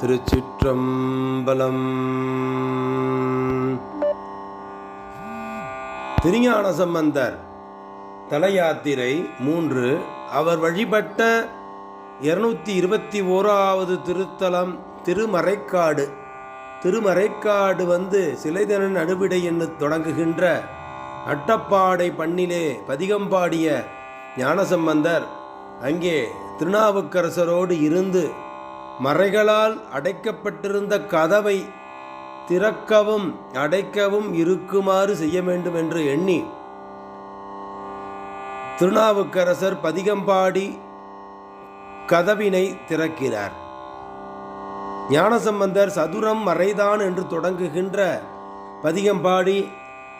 திருச்சிற்றம்பலம். திருஞான சம்பந்தர் தலயாத்திரை மூன்று. அவர் வழிபட்ட இருநூத்தி இருபத்தி ஓராவது திருத்தலம் திருமறைக்காடு. திருமறைக்காடு வந்து சிலைதனன் நடுவிடை என்று தொடங்குகின்ற அட்டப்பாடை பண்ணிலே பதிகம்பாடிய ஞானசம்பந்தர் அங்கே திருநாவுக்கரசரோடு இருந்து மறைகளால் அடைக்கப்பட்டிருந்த கதவை திறக்கவும் அடைக்கவும் இருக்குமாறு செய்ய வேண்டும் என்று எண்ணி திருநாவுக்கரசர் பதிகம்பாடி கதவினை திறக்கிறார். ஞானசம்பந்தர் சதுரம் மறைதான் என்று தொடங்குகின்ற பதிகம்பாடி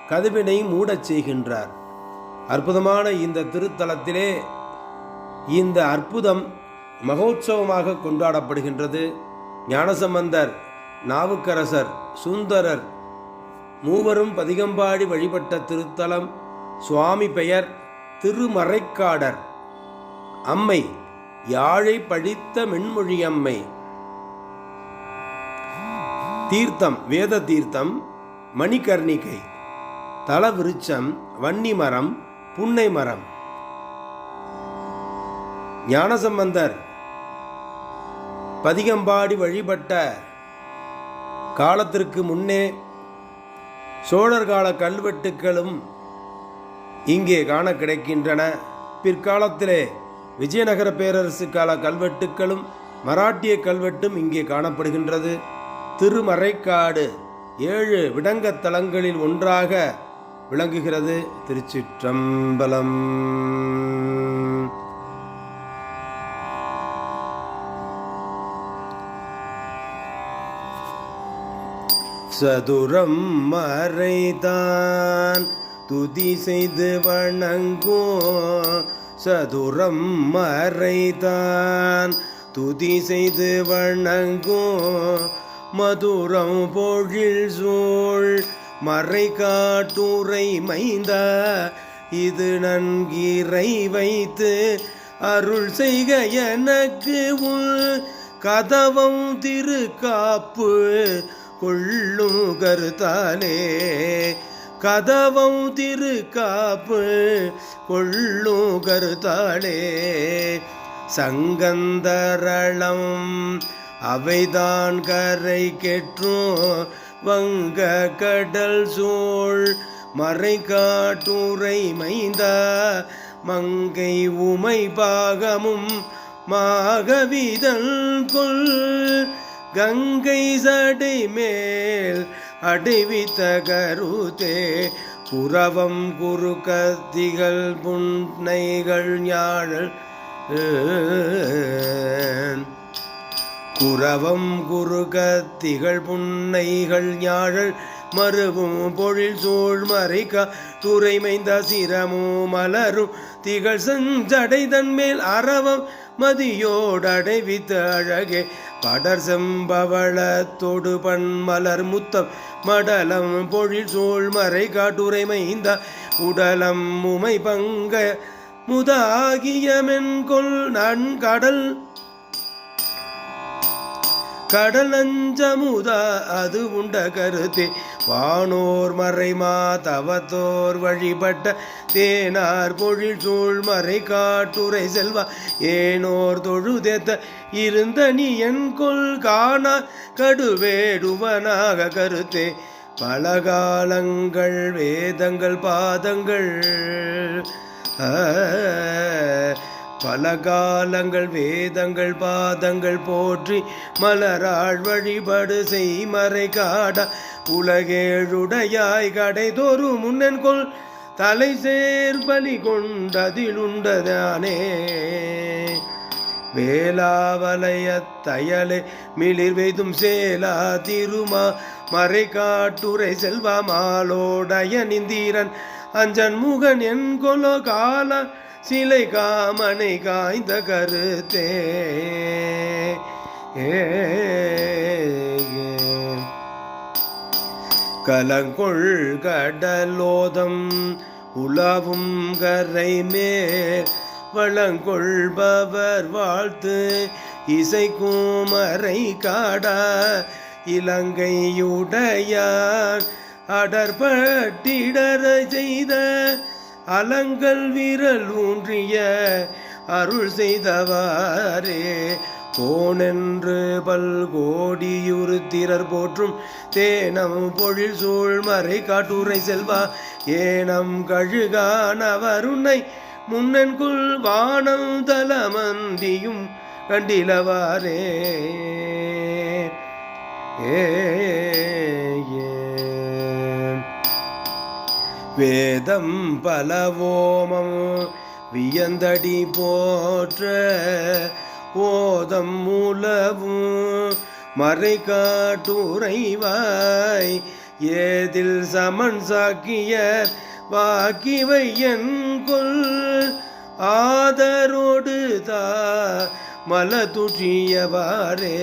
கதவினை மூடச் செய்கின்றார். அற்புதமான இந்த திருத்தலத்திலே இந்த அற்புதம் மகோத்சவமாக கொண்டாடப்படுகின்றது. ஞானசம்பந்தர் நாவுக்கரசர் சுந்தரர் மூவரும் பதிகம்பாடி வழிபட்ட திருத்தலம் சுவாமி பெயர் திருமறைக்காடர். அம்மை யாழை பழித்த மென்மொழியம்மை. தீர்த்தம் வேத தீர்த்தம் மணிகர்ணிகை. தலவிருச்சம் வன்னி மரம் புன்னை மரம் ஞானசம்பந்தர் பதிகம்பாடி வழிபட்ட காலத்திற்கு முன்னே சோழர் கால கல்வெட்டுக்களும் இங்கே காண கிடைக்கின்றன. பிற்காலத்திலே விஜயநகர பேரரசு கால கல்வெட்டுக்களும் மராட்டிய கல்வெட்டும் இங்கே காணப்படுகின்றது. திருமறைக்காடு ஏழு விடங்கத் தலங்களில் ஒன்றாக விளங்குகிறது. திருச்சிற்றம்பலம். சதுரம் மறைதான். துதி செய்து வணங்கோ சதுரம் மறைதான். துதி செய்து வணங்கோ மதுரம் பொழில் சூழ். மறை காட்டுரை மைந்த இது நன்கிறை வைத்து அருள் செய்க எனக்கு உள். கதவம் திருக்காப்பு கொள்ளும் கருத்தாலே கதவம் திருக்காப்பு கொள்ளும் கருத்தாலே சங்கந்தரளம் அவைதான் கரை கெற்றும் வங்க கடல் சூழ் மறை காட்டுரை மைந்த மங்கை உமை பாகமும் மாகவிதல் கொள். கங்கை சடை மேல் அடைவித்த கருத்தே புறவம் குரு கத்திகள் புன்னைகள் ஞாழல் குரவம் குரு கத்திகள் புன்னைகள் ஞாழல் மறுவும் பொழில் சூழ் மறைக்க துறைமைந்த சிரமும் மலரும் திகழ் செஞ்சடை தன்மேல் அறவம் மதியோடடைவித்த அழகே. படர் செம்பவள தொடு பன்மலர் முத்தம் மடலம் பொழில் சூழ் மறை காட்டுரைமைந்த உடலம் உமை பங்க முதாகியமென்கொள் நன்கடல் கடலஞ்சமுத அது உண்ட கருத்தே. வானோர் மறைமா தவத்தோர் வழிபட்ட தேனார் பொழில் சூழ் மறை காட்டுரை செல்வா. ஏனோர் தொழுதேத்த இருந்த நீ என் கொள் காணா கடுவேடுவனாக கருத்தே. பல காலங்கள் வேதங்கள் பாதங்கள் ஆ பல காலங்கள் வேதங்கள் பாதங்கள் போற்றி மலராள் வழிபடு செய்மறை காட உலகேழுடையாய் கடை தோறு முன்னன் கொள் தலை சேர் பலி கொண்டதிலுண்டதானே வேளாவலைய தயலே மிளிர் வெய்தும் சேலா திருமா மறை காட்டுரை செல்வா மாலோடைய நிந்திரன் அஞ்சன் முகன் என் கொலோ கால சிலை காமனை காய்ந்த கருத்தே. கலங்கொள் கடலோதம் உலாவும் கரை மேல். வளங்கொள்பவர் வாழ்த்து இசைக்கூமரை காடா. இலங்கையுடையான் அடர்பட்டிடர செய்த அலங்கல் விரல் ஊன்றிய அருள் செய்தவாறே போனென்று பல்கோடியுருத்திரர் போற்றும் தேனம் பொழில் சூழ் மறை காட்டுரை செல்வா ஏனம் கழுகான் அவருன்னை முன்னென்குள் வானம் தலமந்தியும் கண்டிலவாரே ஏ. வேதம் பலவோமம். வியந்தடி போற்ற ஓதம் மூலவும். மறை காட்டுரைவாய் ஏதில் சமன் சாக்கியர் வாக்கிவை என் கொல் ஆதரோடு தா மல துற்றியவாறே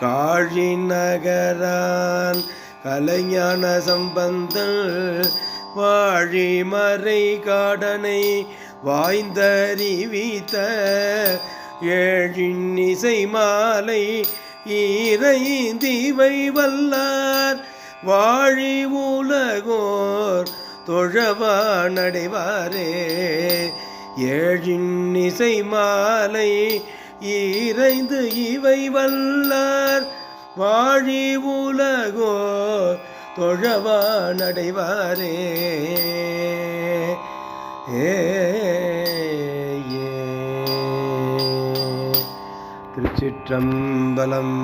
காழி நகரான் கலைஞான சம்பந்தல் வாழிமறை காடனை வாய்ந்தறிவித்த ஏழின் இசை மாலை ஈரைந்திவை வல்லார். வாழி உலகோர் தொழவா நடைவாரே. ஏழின் இசை மாலை ஈரைந்து இவை வல்லார். வாழி உலகோர் தொழவா நடைவாரே ஏ ஏ. திருச்சிற்றம்பலம்